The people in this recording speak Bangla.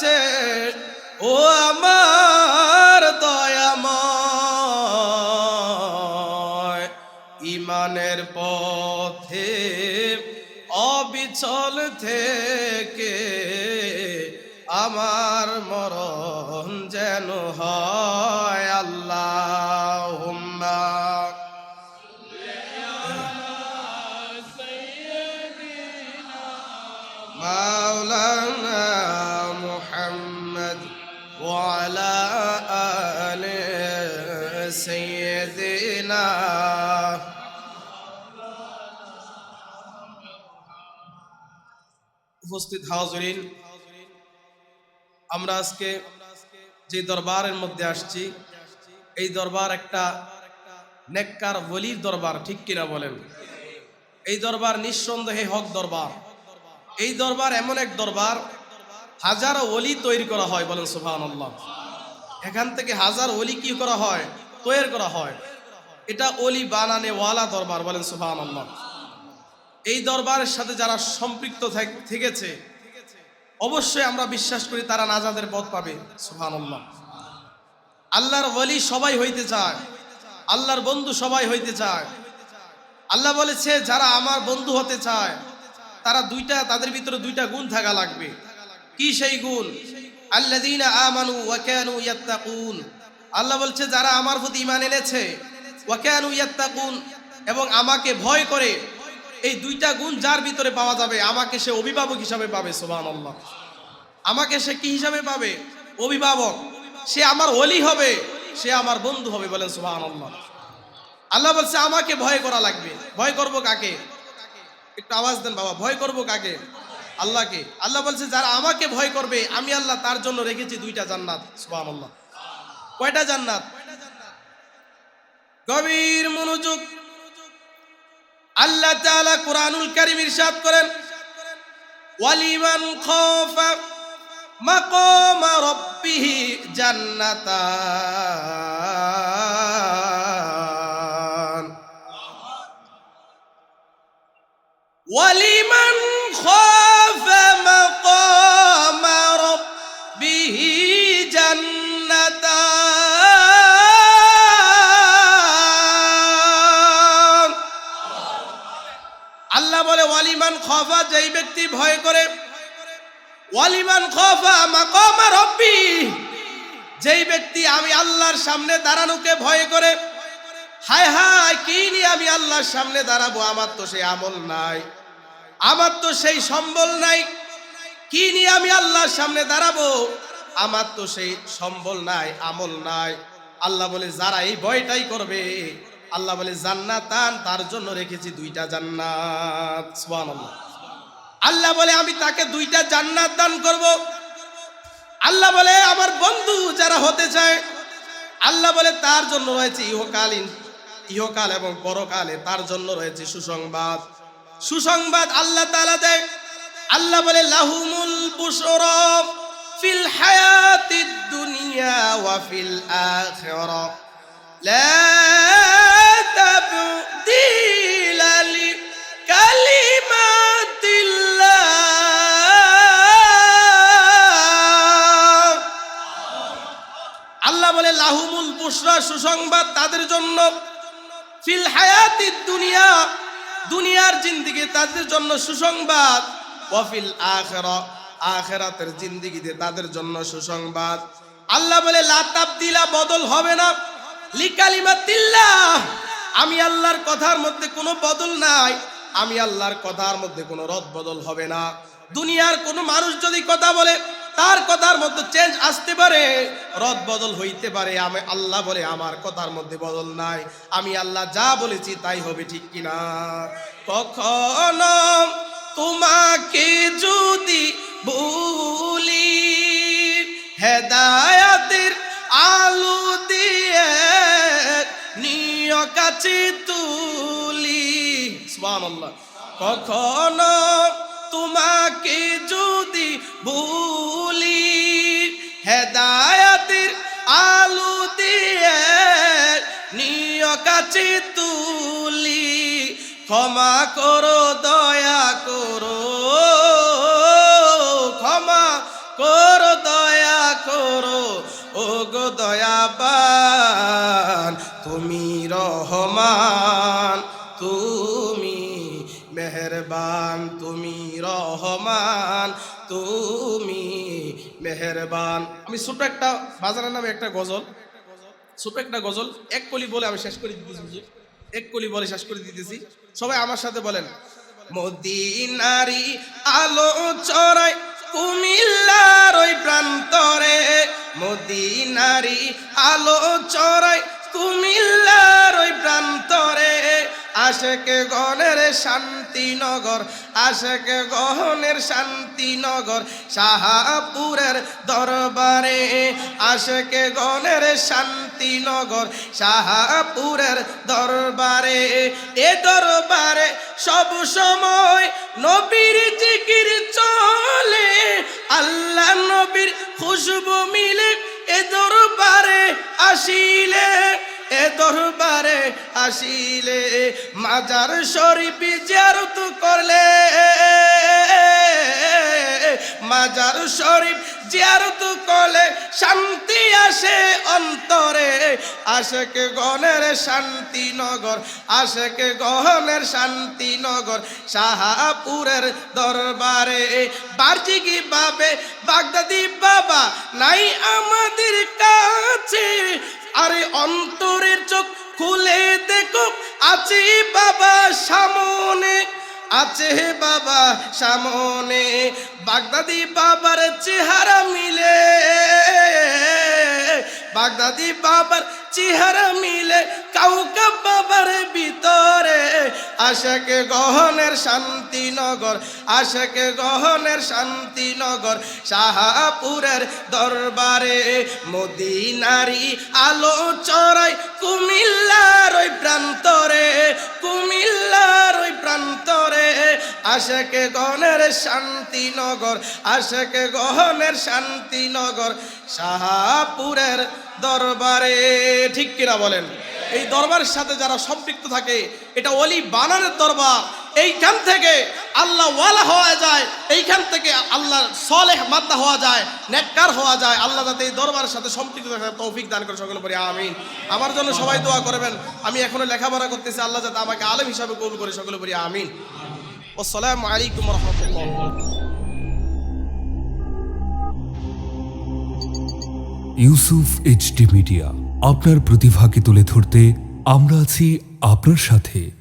কাছে ও আমার দয়াময় ইমানের পথে অবিচল থেকে আমার মরণ যেন হয়। محمد وعلى آل سيدنا উপস্থিত হাজরিন আমরা আজকে যে দরবারের মধ্যে আসছি এই দরবার একটা নেককার বলির দরবার ঠিক কিনা বলেন এই দরবার নিঃসন্দেহে হক দরবার এই দরবার এমন এক দরবার হাজারো অলি তৈরি করা হয়, বলেন সুফান এখান থেকে হাজার অলি কি করা হয়? তৈরি করা হয়। এটা অলি বানানে ওয়ালা দরবার, বলেন সুফান এই দরবারের সাথে যারা সম্পৃক্ত থাক- থেকেছে, অবশ্যই আমরা বিশ্বাস করি তারা নাজাদের পথ পাবে সুফান আল্লাহ আল্লাহর ওলি সবাই হইতে চায়, আল্লাহর বন্ধু সবাই হইতে চায়। আল্লাহ বলেছে, যারা আমার বন্ধু হতে চায়, তারা দুইটা, তাদের ভিতরে দুইটা গুণ থাকা লাগবে। কি সেই গুণ? আল্লাযীনা আমানু ওয়া কানু ইয়াত্তাকুন। আল্লাহ বলছে, যারা আমার প্রতি ঈমান এনেছে, ওয়া কানু ইয়াত্তাকুন, এবং আমাকে ভয় করে, এই দুইটা গুণ যার ভিতরে পাওয়া যাবে, আমাকে সে অভিভাবক হিসাবে পাবে, সুবহানাল্লাহ। আমাকে সে কি হিসাবে পাবে? অভিভাবক। সে আমার ওলি হবে, সে আমার বন্ধু হবে বলেন, সুবহানাল্লাহ। আল্লাহ বলছে, আমাকে ভয় করা লাগবে। ভয় করব কাকে? একটু আওয়াজ দেন বাবা, ভয় করব কাকে? আল্লাহকে। আল্লাহ বলছে যারা আমাকে ভয় করবে আমি আল্লাহ তার জন্য রেখেছি দুইটা জান্নাত। সুবাহ আল্লাহ কয়টা জান্নাত? গভীর মনোযোগ। আল্লাহ তাআলা কোরআনুল কারীম ইরশাদ করেন ওয়ালিমান খাফা মাকাম রাব্বিহ জান্নাতান। ওয়ালি ওয়ালিমান খফা, যেই ব্যক্তি ভয় করে, ওয়ালিমান খফা মাকামা রব্বি, যেই ব্যক্তি আমি আল্লাহর সামনে দাঁড়ানোকে ভয় করে, হায় হায়, কি নিয়ে আমি আল্লাহর সামনে দাঁড়াবো? আমার তো সেই আমল নাই, আমার তো সেই সম্বল নাই, কি নিয়ে আমি আল্লাহর সামনে দাঁড়াবো? আমার তো সেই সম্বল নাই, আমল নাই। আল্লাহ বলে, যারা এই ভয়টাই করবে আল্লাহ বলে, জান্নাতান, তার জন্য রেখেছি দুইটা জান্নাত। সুবহানাল্লাহ। আল্লাহ বলে, আমি তাকে দুইটা জান্নাত দান করব। আল্লাহ বলে, আমার বন্ধু যারা হতে চায়, আল্লাহ বলে, তার জন্য রয়েছে ইহকালীন, ইহকাল এবং পরকালে তার জন্য রয়েছে সুসংবাদ। সুসংবাদ আল্লাহ তাআলা দেয়। আল্লাহ বলে, লাহুমুল বুশরা ফিল হায়াতিদ দুনিয়া ওয়া ফিল আখিরা। লা তাবদীলা লিকালিমাতিল্লাহ আল্লাহ বলে, লাহুমুল বুশরা সুসংবাদ তাদের জন্য। ফিল হায়াতিদ দুনিয়া, দুনিয়ার জিন্দিগি তাদের জন্য সুসংবাদ। ওয়াফিল আখেরা, আখেরাতের জিন্দিগিতে তাদের জন্য সুসংবাদ। আল্লাহ বলে, লা তাবদিলা বদল হবে না। লিকালিমাতিল্লাহ। আমি আল্লাহর কথার মধ্যে কোনো বদল নাই। আমি আল্লাহর কথার মধ্যে কোনো রদ বদল হবে না। দুনিয়ার কোনো মানুষ যদি কথা বলে, তার কথার মধ্যে চেঞ্জ আসতে পারে, রদ বদল হইতে পারে। আমি আল্লাহ বলে আমার কথার মধ্যে বদল নাই। আমি আল্লাহ যা বলেছি তাই হবে ঠিক কিনা? কখনো তোমাকে যদি কাছে তুলি। সুবহানাল্লাহ। কখনো তোমাকে যদি ভুলি হেদায়াতের আলু দিয়ে নিয় কাছে তুলি। ক্ষমা করো, দয়া করো। ক্ষমা করো, দয়া করো। ও গো দয়াবান তুমি রহমান, তুমি মেহরবান, তুমি রহমান, তুমি মেহরবান আমি ছোট একটা বাজারের নামে একটা গজল ছোট একটা গজল, এক কলি বলে আমি শেষ করে দিতেছি। এক কলি বলে শেষ করে দিতেছি সবাই আমার সাথে বলেন, মদিনারি আলো চড়াই কুমিল্লার ওই প্রান্তরে, মদিনারি আলো চড়াই আশেকে গণের শান্তিনগর, আশেকে গহনের শান্তিনগর শাহাপুরের দরবারে। আশেকে গণের শান্তিনগর শাহাপুরের দরবারে। এ দরবারে সব সময় নবীর জিকির চলে, আল্লাহ নবীর খুশবু মিলে এ দরবারে আসিলে। দরবারে আসিলে, মাজার শরীফ জিয়ারত করলে। মাজার শরীফ জিয়ারত করলে শান্তি আসে অন্তরে। আশেকে গণের শান্তিনগর আশেকে গহনের শান্তিনগর শাহাপুরের দরবারে। বার্জিগি বাবে, বাগদাদি বাবা, নাই আমাদের কাছে আরে অন্তরের চোখ খুলে দেখো, আছে বাবা সামনে, আছে বাবা সামনে। বাগদাদি বাবার চেহারা মিলে, বাগদাদি বাবার চেহারা মিলে, কাউকা বাবার ভিতরে আশেকে গহনের শান্তিনগর, আশেকে গহনের শান্তিনগর শাহাপুরের দরবারে মদিনারি আলো চড়াই কুমিল্লার ওই প্রান্তরে, কুমিল্লার ওই প্রান্তরে। আশেকে গহনের শান্তিনগর, আশেকে গহনের শান্তিনগর শাহাপুরের দরবারে। ঠিক কিনা বলেন? এই দরবারের সাথে যারা সম্পৃক্ত থাকে, এটা অলি বানানের দরবার। এইখান থেকে আল্লাহ ওয়ালা হওয়া যায়, এইখান থেকে আল্লাহ সলেহ মাদ্দা হওয়া যায়, নেককার হওয়া যায়। আল্লাহ যাতে এই দরবারের সাথে সম্পৃক্ত থাকে তৌফিক দান করে সকলে পরে আমিন। আমার জন্য সবাই দোয়া করবেন। আমি এখনও লেখাপড়া করতেছি, আল্লাহ যাতে আমাকে আলেম হিসাবে কবুল করে সকলে পরে আমিন। আসসালামু আলাইকুম রহমতুল্লাহ। Yusuf HD media. আপনার প্রতিভাকে তুলে ধরতে আমরা আছি আপনার সাথে।